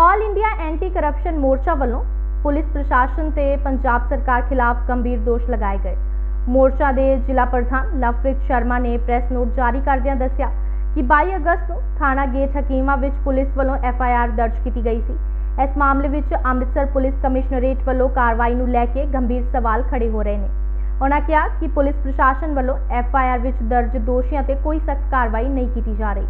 All India anti corruption ਮੋਰਚਾ ਵੱਲੋਂ police ਪ੍ਰਸ਼ਾਸਨ ਤੇ ਪੰਜਾਬ ਸਰਕਾਰ ਖਿਲਾਫ ਗੰਭੀਰ ਦੋਸ਼ ਲਗਾਏ ਗਏ। ਮੋਰਚਾ ਦੇ ਜ਼ਿਲ੍ਹਾ ਪ੍ਰਧਾਨ ਲਵਪ੍ਰੀਤ ਸ਼ਰਮਾ ਨੇ ਪ੍ਰੈਸ ਨੋਟ ਜਾਰੀ ਕਰਦਿਆਂ ਦੱਸਿਆ ਕਿ 22 ਅਗਸਤ ਨੂੰ ਥਾਣਾ ਗੇਟ ਹਕੀਮਾ ਵਿੱਚ ਪੁਲਿਸ ਵੱਲੋਂ ਐਫ ਆਈ ਆਰ ਦਰਜ ਕੀਤੀ ਗਈ ਸੀ। ਇਸ ਮਾਮਲੇ ਵਿੱਚ ਅੰਮ੍ਰਿਤਸਰ ਪੁਲਿਸ ਕਮਿਸ਼ਨਰੇਟ ਵੱਲੋਂ ਕਾਰਵਾਈ ਨੂੰ ਲੈ ਕੇ ਗੰਭੀਰ ਸਵਾਲ ਖੜੇ ਹੋ ਰਹੇ ਨੇ। ਉਹਨਾਂ ਕਿਹਾ ਕਿ ਪੁਲਿਸ ਪ੍ਰਸ਼ਾਸਨ ਵੱਲੋਂ ਐਫ ਆਈ ਆਰ ਵਿੱਚ ਦਰਜ ਦੋਸ਼ੀਆਂ ਤੇ ਕੋਈ ਸਖਤ ਕਾਰਵਾਈ ਨਹੀਂ ਕੀਤੀ ਜਾ ਰਹੀ।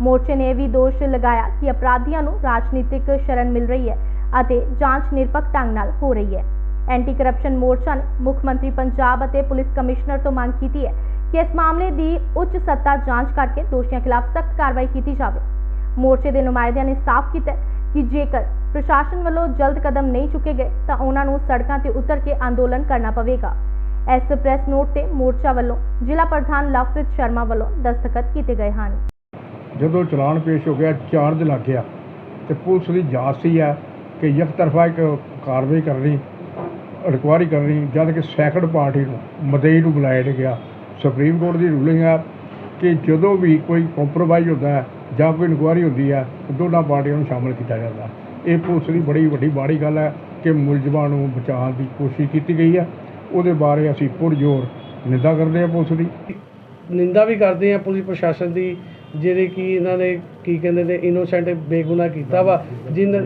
ਮੋਰਚੇ ਨੇ ਇਹ ਵੀ ਦੋਸ਼ ਲਗਾਇਆ ਕਿ ਅਪਰਾਧੀਆਂ ਨੂੰ ਰਾਜਨੀਤਿਕ ਸ਼ਰਨ ਮਿਲ ਰਹੀ ਹੈ ਅਤੇ ਜਾਂਚ ਨਿਰਪੱਖ ਢੰਗ ਨਾਲ ਹੋ ਰਹੀ ਹੈ। ਐਂਟੀ ਕਰਪਸ਼ਨ ਮੋਰਚਾ ਨੇ ਮੁੱਖ ਮੰਤਰੀ ਪੰਜਾਬ ਅਤੇ ਪੁਲਿਸ ਕਮਿਸ਼ਨਰ ਤੋਂ ਮੰਗ ਕੀਤੀ ਹੈ ਕਿ ਇਸ ਮਾਮਲੇ ਦੀ ਉੱਚ ਸੱਤਾ ਜਾਂਚ ਕਰਕੇ ਦੋਸ਼ੀਆਂ ਖਿਲਾਫ ਸਖਤ ਕਾਰਵਾਈ ਕੀਤੀ ਜਾਵੇ। ਮੋਰਚੇ ਦੇ ਨੁਮਾਇੰਦਿਆਂ ਨੇ ਸਾਫ਼ ਕੀਤਾ ਕਿ ਜੇਕਰ ਪ੍ਰਸ਼ਾਸਨ ਵੱਲੋਂ ਜਲਦ ਕਦਮ ਨਹੀਂ ਚੁੱਕੇ ਗਏ ਤਾਂ ਉਹਨਾਂ ਨੂੰ ਸੜਕਾਂ ਤੇ ਉਤਰ ਕੇ ਅੰਦੋਲਨ ਕਰਨਾ ਪਵੇਗਾ। ਇਸ ਪ੍ਰੈਸ ਨੋਟ ਤੇ ਮੋਰਚਾ ਵੱਲੋਂ ਜ਼ਿਲ੍ਹਾ ਪ੍ਰਧਾਨ ਲਵਪ੍ਰੀਤ ਸ਼ਰਮਾ ਵੱਲੋਂ ਦਸਤਖਤ ਕੀਤੇ ਗਏ ਹਨ। ਜਦੋਂ ਚਲਾਨ ਪੇਸ਼ ਹੋ ਗਿਆ ਚਾਰਜ ਲੱਗ ਗਿਆ। ਤੇ ਪੁਲਿਸ ਦੀ ਜਾਂਚ ਸੀ ਹੈ ਕਿ ਇੱਕ ਤਰਫਾ ਇੱਕ ਕਾਰਵਾਈ ਕਰਨੀ ਇਨਕੁਆਇਰੀ ਕਰਨੀ, ਜਦ ਕਿ ਸੈਕੰਡ ਪਾਰਟੀ ਨੂੰ, ਮਦਈ ਨੂੰ ਬੁਲਾਇਆ ਨਹੀਂ ਗਿਆ। ਸੁਪਰੀਮ ਕੋਰਟ ਦੀ ਰੂਲਿੰਗ ਹੈ ਕਿ ਜਦੋਂ ਵੀ ਕੋਈ ਕੰਪਰੋਮਾਈਜ਼ ਹੁੰਦਾ ਜਾਂ ਕੋਈ ਇਨਕੁਆਇਰੀ ਹੁੰਦੀ ਹੈ, ਦੋਨਾਂ ਪਾਰਟੀਆਂ ਨੂੰ ਸ਼ਾਮਲ ਕੀਤਾ ਜਾਂਦਾ। ਇਹ ਪੁਲਿਸ ਦੀ ਬੜੀ ਵੱਡੀ ਮਾੜੀ ਗੱਲ ਹੈ ਕਿ ਮੁਲਜ਼ਮਾਂ ਨੂੰ ਬਚਾਉਣ ਦੀ ਕੋਸ਼ਿਸ਼ ਕੀਤੀ ਗਈ ਹੈ। ਉਹਦੇ ਬਾਰੇ ਅਸੀਂ ਪੁਰਜੋਰ ਨਿੰਦਾ ਕਰਦੇ ਹਾਂ ਪੁਲਿਸ ਦੀ। ਨਿੰਦਾ ਵੀ ਕਰਦੇ ਹਾਂ ਪੁਲਿਸ ਪ੍ਰਸ਼ਾਸਨ ਦੀ। ਜਿਹੜੇ ਕਿ ਇਹਨਾਂ ਨੇ ਕੀ ਕਹਿੰਦੇ ਨੇ ਇਨੋਸੈਂਟ ਬੇਗੁਨਾਹ ਕੀਤਾ ਵਾ। ਜਿਨ੍ਹਾਂ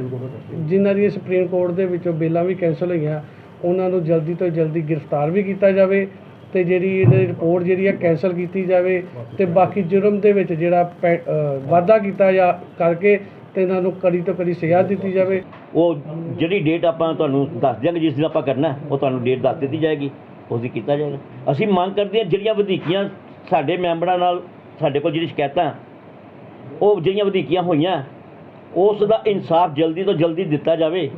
ਜਿਨ੍ਹਾਂ ਦੀ ਸੁਪਰੀਮ ਕੋਰਟ ਦੇ ਵਿੱਚੋਂ ਬੇਲਾਂ ਵੀ ਕੈਂਸਲ ਹੋਈਆਂ, ਉਹਨਾਂ ਨੂੰ ਜਲਦੀ ਤੋਂ ਜਲਦੀ ਗ੍ਰਿਫਤਾਰ ਵੀ ਕੀਤਾ ਜਾਵੇ ਤੇ ਜਿਹੜੀ ਇਹਦੀ ਰਿਪੋਰਟ ਜਿਹੜੀ ਹੈ ਕੈਂਸਲ ਕੀਤੀ ਜਾਵੇ ਤੇ ਬਾਕੀ ਜੁਰਮ ਦੇ ਵਿੱਚ ਜਿਹੜਾ ਪੈ- ਵਾਧਾ ਕੀਤਾ ਜਾਂ ਕਰਕੇ ਤੇ ਇਹਨਾਂ ਨੂੰ ਕੜੀ ਤੋਂ ਕੜੀ ਸਜ਼ਾ ਦਿੱਤੀ ਜਾਵੇ। ਉਹ ਜਿਹੜੀ ਡੇਟ ਆਪਾਂ ਤੁਹਾਨੂੰ ਦੱਸ ਦਿਆਂਗੇ, ਜਿਸ ਦਿਨ ਆਪਾਂ ਕਰਨਾ, ਉਹ ਤੁਹਾਨੂੰ ਡੇਟ ਦੱਸ ਦਿੱਤੀ ਜਾਏਗੀ ਉਸ ਦੀ ਕੀਤਾ ਜਾਏਗਾ। ਅਸੀਂ ਮੰਗ ਕਰਦੇ ਹਾਂ ਜਿਹੜੀਆਂ ਵਧੀਕੀਆਂ ਸਾਡੇ ਮੈਂਬਰਾਂ ਨਾਲ ਸਾਡੇ ਕੋਲ ਜਿਹੜੀ ਸ਼ਿਕਾਇਤਾਂ, ਉਹ ਜਿਹੜੀਆਂ ਵਧੀਕੀਆਂ ਹੋਈਆਂ, ਉਸ ਦਾ ਇਨਸਾਫ ਜਲਦੀ ਤੋਂ ਜਲਦੀ ਦਿੱਤਾ ਜਾਵੇ।